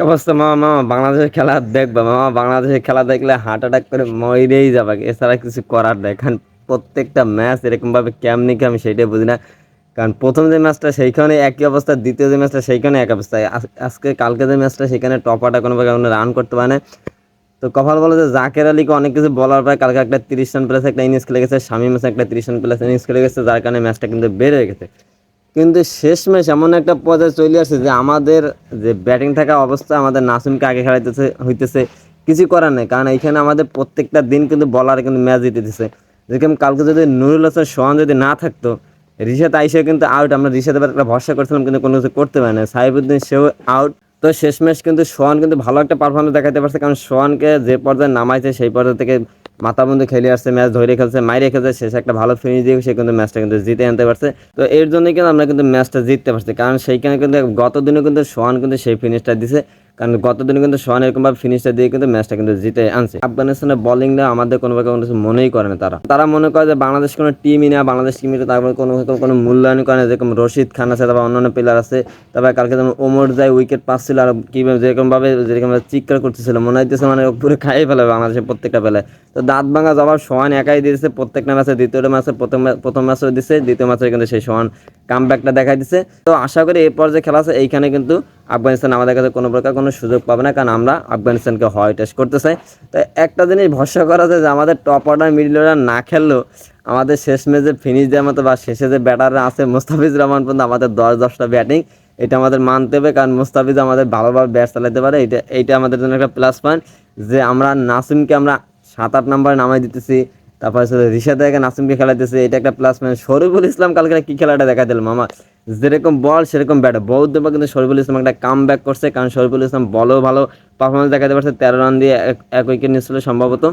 অবস্থা? মামা মামা, বাংলাদেশের খেলা দেখবা। মামা, বাংলাদেশের খেলা দেখলে হার্ট অ্যাটাক করে মরেই যাবে। এছাড়া কিছু করার নেই। কারণ প্রত্যেকটা ম্যাচ এরকমভাবে কেমনি আমি সেটাই বুঝি না। কারণ প্রথম যে ম্যাচটা সেইখানে একই অবস্থা, দ্বিতীয় যে ম্যাচটা সেইখানে এক অবস্থা। আজ- আজকে, কালকে যে ম্যাচটা সেখানে টপারটা কোনোভাবে কোনো রান করতে পারে না। তো কপাল বলে যে জাকের আলীকে অনেক কিছু বলার পরে কালকে একটা তিরিশ রান প্লাস একটা ইনিংস খেলে গেছে। স্বামী ম্যাচে একটা তিরিশ রান প্লাস ইনিংস খেলে গেছে। যার কারণে ম্যাচটা কিন্তু বেড়ে গেছে। কিন্তু শেষ ম্যাচ এমন একটা পর্যায়ে চলে আসছে যে আমাদের যে ব্যাটিং থাকা অবস্থা আমাদের নাসিমকে আগে খেলাইতেছে, হইতেছে, কিছু করার নেই। কারণ এইখানে আমাদের প্রত্যেকটা দিন কিন্তু বলার কিন্তু ম্যাচ জিতে দিতেছে যেরকম কালকে যদি নুরুল হাসান, সোহান যদি না থাকতো, রিশাদ আইসে কিন্তু আউট আমরা রিশাদের একটা ভরসা করছিলাম কিন্তু কোনো কিছু করতে পারে না সাহিবুদ্দিন সেও আউট তো শেষ ম্যাচ কিন্তু সোহান কিন্তু ভালো একটা পারফরমেন্স দেখাতে পারছে। কারণ সোহানকে যে পর্যায়ে নামাইছে, সেই পর্যায়ে থেকে মাথাবন্ধু খেলে আসছে, ম্যাচ ধরে খেলছে, মাইরে খেলছে, শেষে একটা ভালো ফিনিশ দিয়ে সে কিন্তু ম্যাচটা কিন্তু জিতে আনতে পারছে। তো এর জন্যই কিন্তু আমরা কিন্তু ম্যাচটা জিততে পারছি, কারণ সেইখানে কিন্তু গত দিনে কিন্তু সোহান কিন্তু সেই ফিনিশটা দিছে। কারণ গত দিনে কিন্তু সোহান এরকমভাবে ফিনিশটা দিয়ে কিন্তু ম্যাচটা কিন্তু জিতে আনছে। আফগানিস্তানের বোলিংটা আমাদের কোনোভাবে কোনো কিছু মনেই করে না তারা। তারা মনে করে যে বাংলাদেশ কোনো টিমই না, বাংলাদেশ টিমই তারপরে কোনো কোনো মূল্যায়ন করে না। যেরকম রশিদ খান আছে, তারপর অন্যান্য প্লেয়ার আছে, তারপরে কালকে যেমন ওমর যায় উইকেট পাচ্ছিল আর কীভাবে যেরকমভাবে যেরকমভাবে চিৎকার করতেছিল, মনে হইতেছে মানে পুরো খাইয়ে ফেলে বাংলাদেশের প্রত্যেকটা বেলায় তো দাঁত ভাঙা জবাব সোহান একাই দিয়েছে প্রত্যেকটা ম্যাচে, দ্বিতীয় ম্যাচে, প্রথম প্রথম ম্যাচেও দিচ্ছে দ্বিতীয় ম্যাচে কিন্তু সেই সোহান কামব্যাকটা দেখাই দিছে। তো আশা করি এই পর্যায়ে খেলা আছে, এইখানে কিন্তু আফগানিস্তান আমাদের কাছে কোনো প্রকার কোনো সুযোগ পাবে না, কারণ আমরা আফগানিস্তানকে হয় টেস্ট করতে চাই তো একটা জিনিস ভরসা করা যায় যে আমাদের টপ অর্ডার মিডল অর্ডার না খেললেও আমাদের শেষ ম্যাচে ফিনিশ দেওয়ার মতো বা শেষে যে ব্যাটাররা আছে, মুস্তাফিজ রহমান পর্যন্ত আমাদের দশ দশটা ব্যাটিং এটা আমাদের মানতে হবে, কারণ মুস্তাফিজ আমাদের ভালোভাবে ব্যাট চালাতে পারে, এটা, এইটা আমাদের জন্য একটা প্লাস পয়েন্ট যে আমরা নাসিমকে আমরা সাত আট নম্বরে নামাই দিতেছি তারপর হচ্ছে রিশাদাকে নাসিমকে খেলাইতেছে, এটা একটা প্লাস পয়েন্ট শরীফুল ইসলাম কালকে কি খেলাটা দেখা দিল মামা? যেরকম বল সেরকম ব্যাট বৌদ্ধ কিন্তু শরীফুল ইসলাম একটা কাম ব্যাক করছে, কারণ শরীফুল ইসলাম বলও ভালো পারফরমেন্স দেখাতে পারছে, তেরো রান দিয়ে এক- উইকেট নিচ্ছিল সম্ভবত।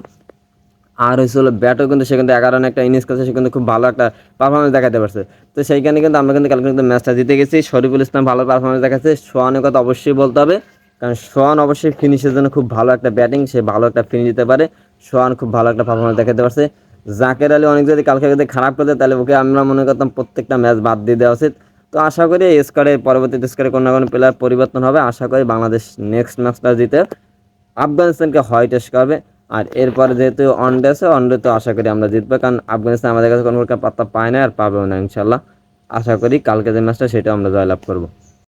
আর হয়েছিল ব্যাটও কিন্তু সে কিন্তু এগারো রান একটা ইনিংস করছে, সে কিন্তু খুব ভালো একটা পারফরমেন্স দেখাতে পারছে। তো সেইখানে কিন্তু আমরা কিন্তু কালকে কিন্তু ম্যাচটা জিতে গেছি। শরীফুল ইসলাম ভালো পারফরমেন্স দেখাচ্ছে, সোহানের কথা অবশ্যই বলতে হবে, কারণ সোহান অবশ্যই ফিনিশের জন্য খুব ভালো একটা ব্যাটিং সে ভালো একটা ফিনিশ দিতে পারে। সোহান খুব ভালো একটা পারফরমেন্স দেখাতে পারছে। জাকের আলী অনেক যদি কালকে যদি খারাপ করতে তাহলে ওকে আমরা মনে করতাম প্রত্যেকটা ম্যাচ বাদ দিয়ে দেওয়া উচিত। তো আশা করি এই স্কোয়াডে পরবর্তী স্কোয়াডে কোনো না কোনো প্লেয়ার পরিবর্তন হবে। আশা করি বাংলাদেশ নেক্সট ম্যাচটা জিতে আফগানিস্তানকে হয় টেস্ট করবে। আর এরপরে যেহেতু অনডে আছে অনডে তো আশা করি আমরা জিতবো। কারণ আফগানিস্তান আমাদের কাছে কোনো প্রকার পাত্তা পায় না আর পাবেও না ইনশাল্লাহ আশা করি কালকে যে ম্যাচটা সেটা আমরা জয়লাভ করব।